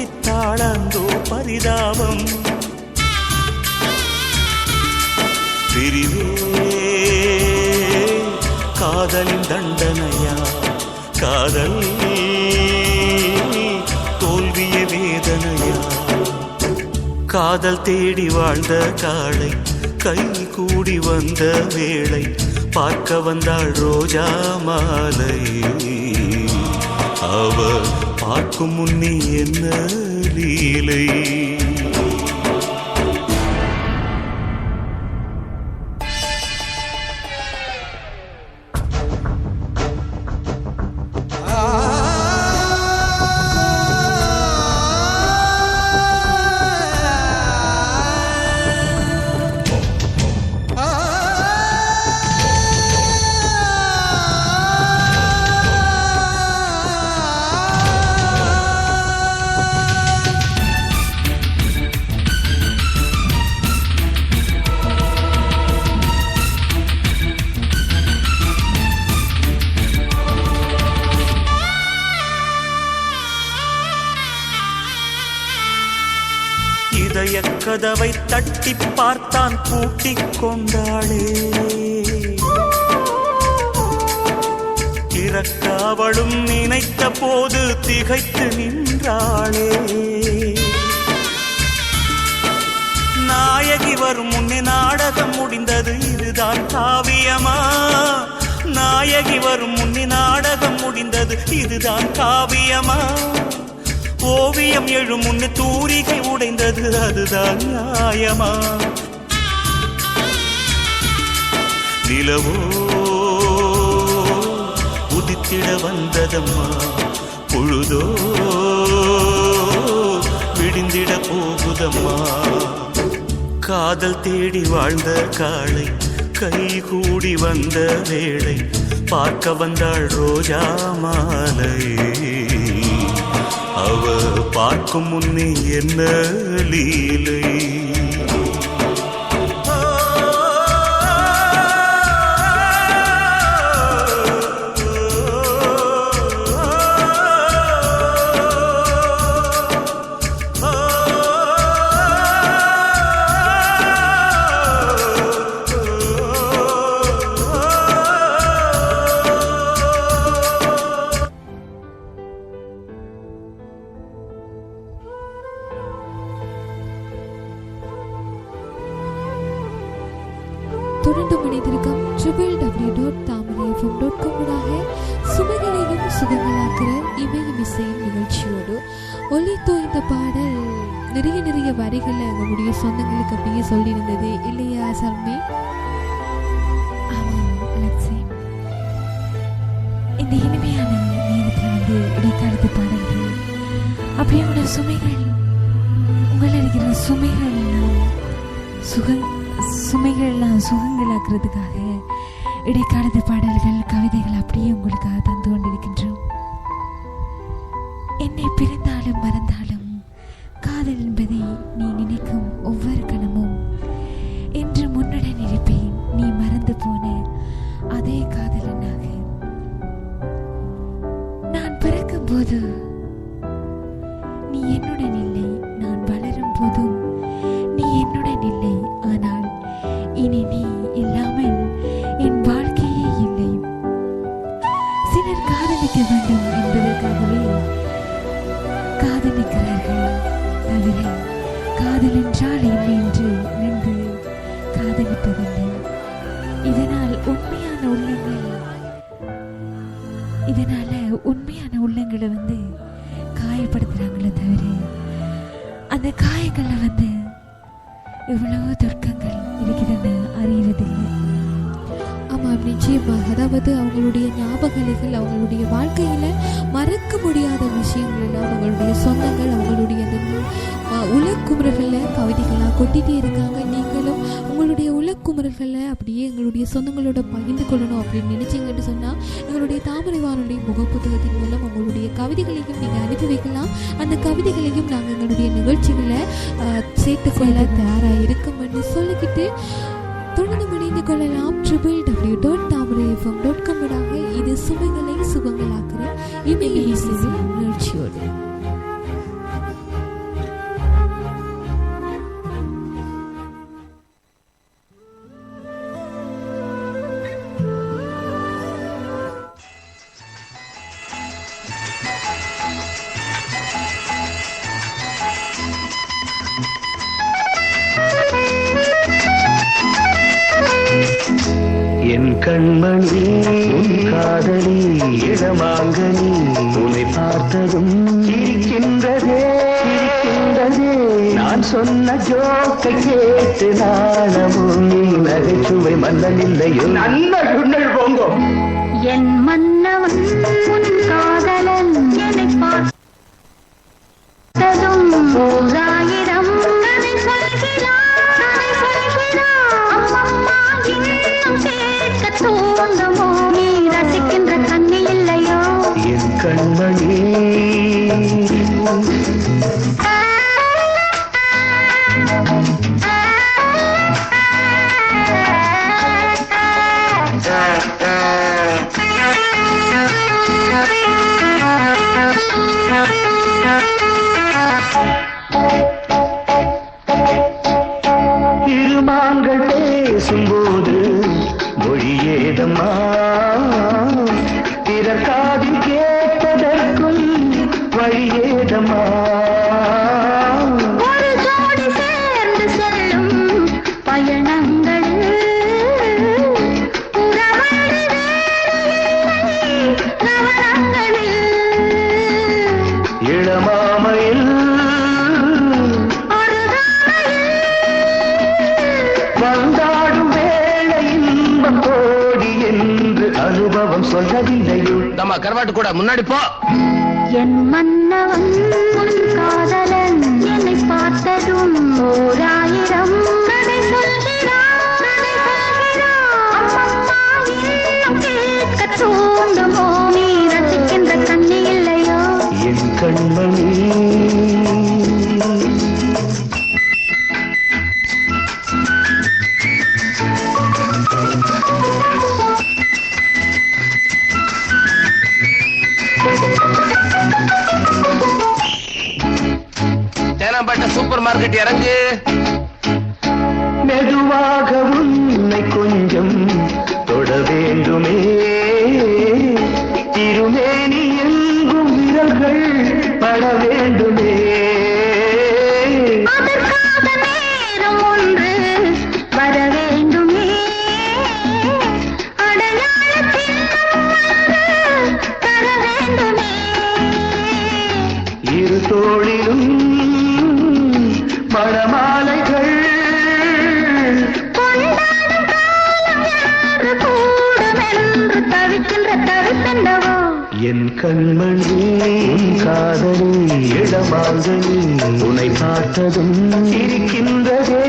தவித்தாளந்தோ பரிதாபம். பிரிவே காதலின் தண்டனையா? காதல் தோல்விய வேதனையா? காதல் தேடி வாழ்ந்த காளை கை கூடி வந்த வேளை பார்க்க வந்தாள் ரோஜா மாலை அவள் பார்க்கும் முன்னே என்ன லீலை? கதவை தட்டி பார்த்தான் பூட்டிக் கொண்டாளே. திறக்க அவளும் நினைத்த போது திகைத்து நின்றாளே. நாயகி வரும் முன்னே நாடகம் முடிந்தது இதுதான் காவியமா? நாயகி வரும் முன்னே நாடகம் முடிந்தது இதுதான் காவியமா? ஓவியம் எழும் முன்னு தூரிகை உடைந்தது அதுதான் நியாயமா? நிலவோ உதித்திட வந்ததம்மா? பொழுதோ விடிந்திட போகுதம்மா? காதல் தேடி வாழ்ந்த காளை கை கூடி வந்த வேளை பார்க்க வந்தாள் ரோஜா மாலை அவ பார்க்கும் முன்னே என்ன லீலை? தொடர்ந்து இணைந்திருக்கும் triple W dot Thamarai FM dot காமடாக சுமைகளையும் சுகங்களாக்குற இமையும் இசையும் நிகழ்ச்சியோடு ஒலித்தோ இந்த பாடல் நிறைய நிறைய வரிகளை எங்களுடைய சொந்தங்களுக்கு அப்படியே சொல்லியிருந்தது. இல்லையா சர்மி? ஆமாம் இந்த இனிமையான நேரத்தில் வந்து இடைக்காலத்து பாடல்கள் அப்படியே உங்களோட சுமைகள் உங்கள் இருக்கிற சுமைகள் சுகம் சுமைகள்லாம் சுகங்களாக்குறதுக்காக இடைக்காலத்து பாடல்கள் கவிதைகள் அப்படியே உங்களுக்காக தந்து கொண்டிருக்கின்றோம். என்னை பிறந்தாலும் மறந்தாலும் காதல் என்பதை நீ நினைக்கும் ஒவ்வொரு கணமும். என்று முன்னுடன் இருப்பேன் நீ மறந்து போன அதே காதலனாக நான் பிறக்கும் போது நீ என்னுடைய காயப்படுத்துறாங்களே தவிர அந்த காயங்கள்ல வந்து இவ்வளவு துர்க்கங்கள் இருக்குதுன்னு அறியறதில்லை. ஆமாம் நிச்சயமாக அதாவது அவங்களுடைய ஞாபகங்கள் அவங்களுடைய வாழ்க்கையில மறக்க முடியாத விஷயங்கள் எல்லாம் அவங்களுடைய சொந்தங்கள் அவங்களுடைய உலக்குமுறல்களை கவிதைகளாக கொட்டிட்டே இருக்காங்க. நீங்களும் உங்களுடைய உலக்குமுறல்களை அப்படியே எங்களுடைய சொந்தங்களோட பகிர்ந்து கொள்ளணும் அப்படின்னு நினைச்சீங்கன்னு சொன்னா எங்களுடைய தாமரை வானொலி முகப்புத்தகத்தின் மூலம் உங்களுடைய கவிதைகளையும் நீங்க அனுப்பி வைக்கலாம். அந்த கவிதைகளையும் நாங்கள் எங்களுடைய நிகழ்ச்சிகளை சேர்த்துக்கொள்ள தயாராக இருக்கோம்னு சொல்லிக்கிட்டு தொடர்ந்து இணைந்து கொள்ளலாம். Triple W dot Thamarai FM dot காமடாக இது சுமைகளை சுகங்களாக்குற இமைய இசை நிகழ்ச்சியோடு. கண்மணி உன் காதலி இடமாங்கனி உன்னை பார்த்ததும் இருக்கின்றதே இருக்கின்றதே நான் சொன்ன ஜோக்கை கேட்டு நாணமும் நீ நகைச்சுவை மன்னன் இல்லையோ நல்ல சுண்ணல் போங்கோ. என் மன்னவன் உன் காதலன் என்னை பார்த்ததும் Oh, கருவாட்டு கூட. முன்னாடி போ. என் மன்னவன் காதலன் என்னை பார்த்ததும் தேனாம்பேட்டை சூப்பர் மார்க்கெட் இறங்கு. மெதுவாக உன்னை கொஞ்சம் தொட வேண்டுமே. திருமேனி எங்கும் விரல்கள் பட வேண்டுமே. அதற்காக என் கண்மணி காதலி இடமாங்கனி உனை பார்த்ததும் இருக்கின்றதே.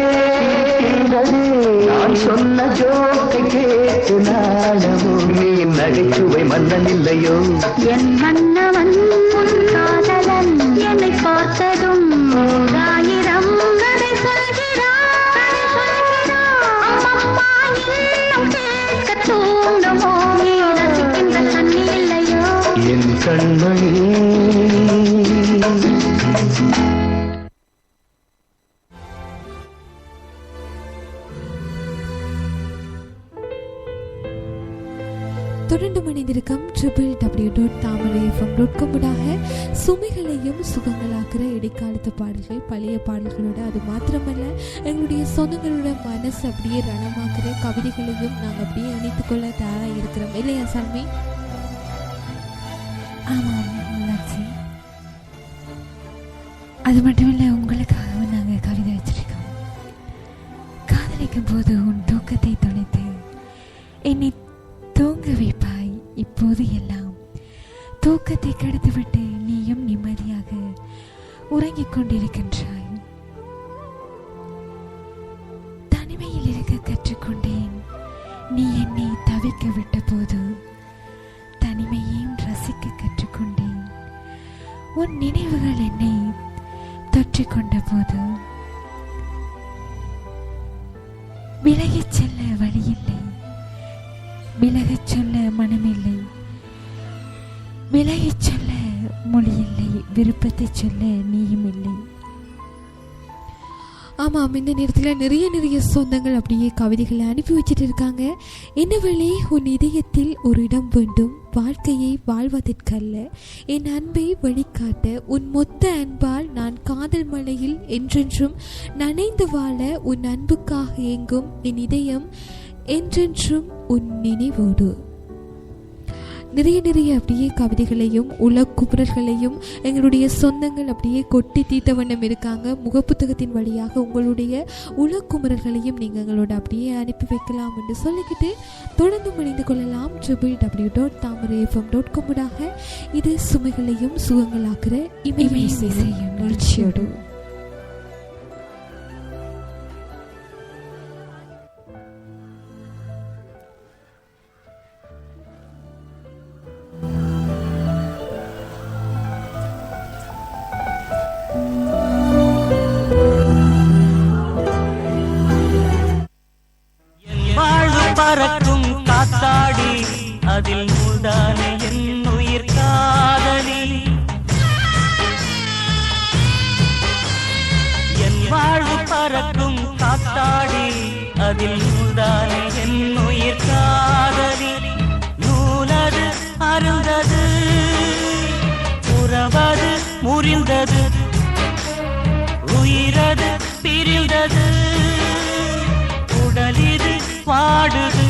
நான் சொன்ன ஜோக்கை கேட்டு நாடமும் நீ நகைச்சுவை மன்னன் இல்லையோ? என் மன்னவன் வணக்கம். Triple W dot Thamarai FM dot காமுடாக சுமைகளையும் சுகங்களாக்குற இடைக்காலத்து பாடல்கள் பழைய பாடல்களோட அது மாத்திரமல்ல எங்களுடைய சொந்தங்களோட மனசு அப்படியே ரணமாக்குற கவிதைகளையும் நாங்கள் அப்படியே இணைத்துக்கொள்ள தயாராக இருக்கிறோம். இல்லையா சாமி? ஆமாம் மீனாட்சி. அது மட்டுமில்லை உங்களுக்காகவும் நாங்கள் கவிதை வச்சிருக்கோம். காதலிக்கும் போது உன் தூக்கத்தை தொலைத்து என்னை தூங்க வைப்போம் இப்போது எல்லாம் தூக்கத்தை கெடுத்துவிட்டு நீயும் நிம்மதியாக உறங்கிக் கொண்டிருக்கின்றாய். தனிமையில் இருக்க கற்றுக்கொண்டேன். நீ என்னை தவிக்க விட்ட போது தனிமையையும் ரசிக்க கற்றுக்கொண்டேன். உன் நினைவுகள் என்னை தொற்றிக்கொண்ட போது விலகிச் செல்ல வழியில்லை. விலகச் சொல்ல மனமில்லை. விலகிச் சொல்ல மொழியில்லை விருப்பத்தை சொல்ல நீயும் இல்லை ஆமாம் இந்த நேரத்தில் நிறைய நிறைய சொந்தங்கள் அப்படியே கவிதைகளை அனுப்பி வச்சுட்டு இருக்காங்க என்னவெளே உன் இதயத்தில் ஒரு இடம் வேண்டும்? வாழ்க்கையை வாழ்வதற்கல்ல. என் அன்பை வழிகாட்ட உன் மொத்த அன்பால் நான் காதல் மலையில் என்றென்றும் நனைந்து வாழ உன் அன்புக்காக ஏங்கும் என் இதயம் என்றென்றும் உன் நினைவோடு. நிறைய நிறைய அப்படியே கவிதைகளையும் உலக்குமுறல்களையும் எங்களுடைய சொந்தங்கள் அப்படியே கொட்டி தீர்த்த வண்ணம் இருக்காங்க. முகப்புத்தகத்தின் வழியாக உங்களுடைய உலக்குமுறல்களையும் நீங்கள் எங்களோட அப்படியே அனுப்பி வைக்கலாம் என்று சொல்லிக்கிட்டு தொடர்ந்து மணிந்து கொள்ளலாம். Triple W dot Thamarai FM dot காமுடாக இது சுமைகளையும் சுகங்களாக்குற இமய செய்யும் நிகழ்ச்சியோடு பறக்கும் காத்தாடி அதில் நூல்தானே என் உயிர் காதலி. நூலது அருந்தது உறவது முறிந்தது. உயிரது பிரிந்தது உடலிது பாடுது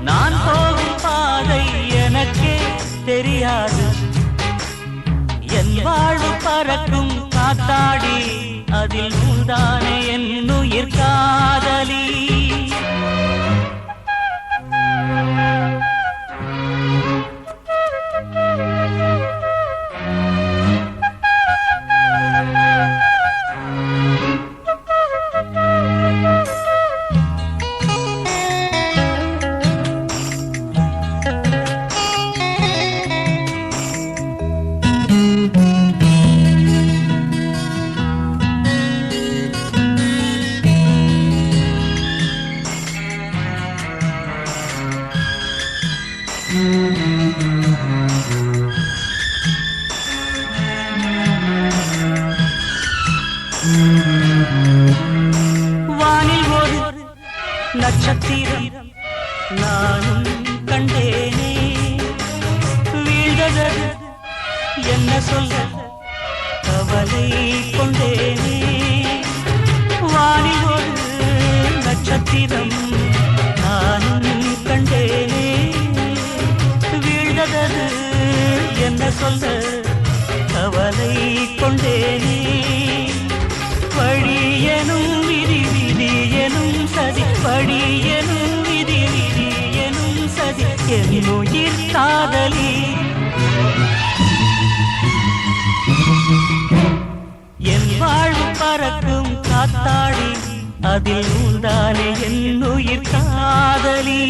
நான் போகும் பாதை எனக்கே தெரியாது. என் வாழ்வு பறக்கும் காத்தாடி அதில் உண்டான என் உயிர் காதலி. வீழ்ந்தது என்ன சொல்ல? கவலை கொண்டேனே. வானில் ஒரு நட்சத்திரம் நானும் கண்டேனே. வீழ்ந்தது என்ன சொல்ல? கவலை கொண்டேனே. வழியனும் விதி விதி எனும் சதி வழியனும் என் உயிர் காதலி என் வாழ்வு பறக்கும் காத்தாடி அதில் உண்டானே என் உயிர் காதலி.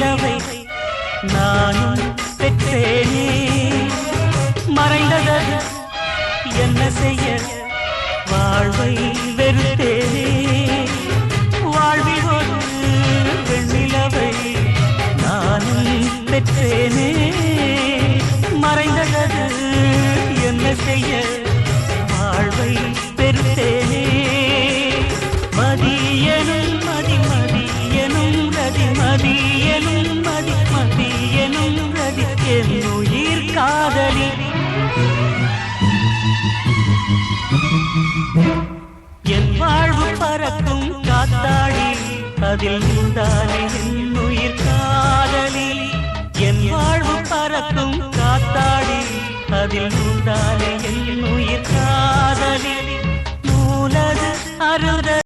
வெண்ணிலவை நானும் பெற்றேனே. மறைந்தது என்ன செய்ய வாழ்வை வெறுத்தேனே. வாழ்வில் ஒரு வெண்ணிலவை நானும் பெற்றேனே. மறைந்தது என்ன செய்ய என் வாழ்வு பறக்கும் காத்தாடி அதில் உண்டானே என் உயிர் காதலி. என் வாழ்வு பறக்கும் காத்தாடி அதில் உண்டானே என் உயிர் காதலி. நூலது அருந்தது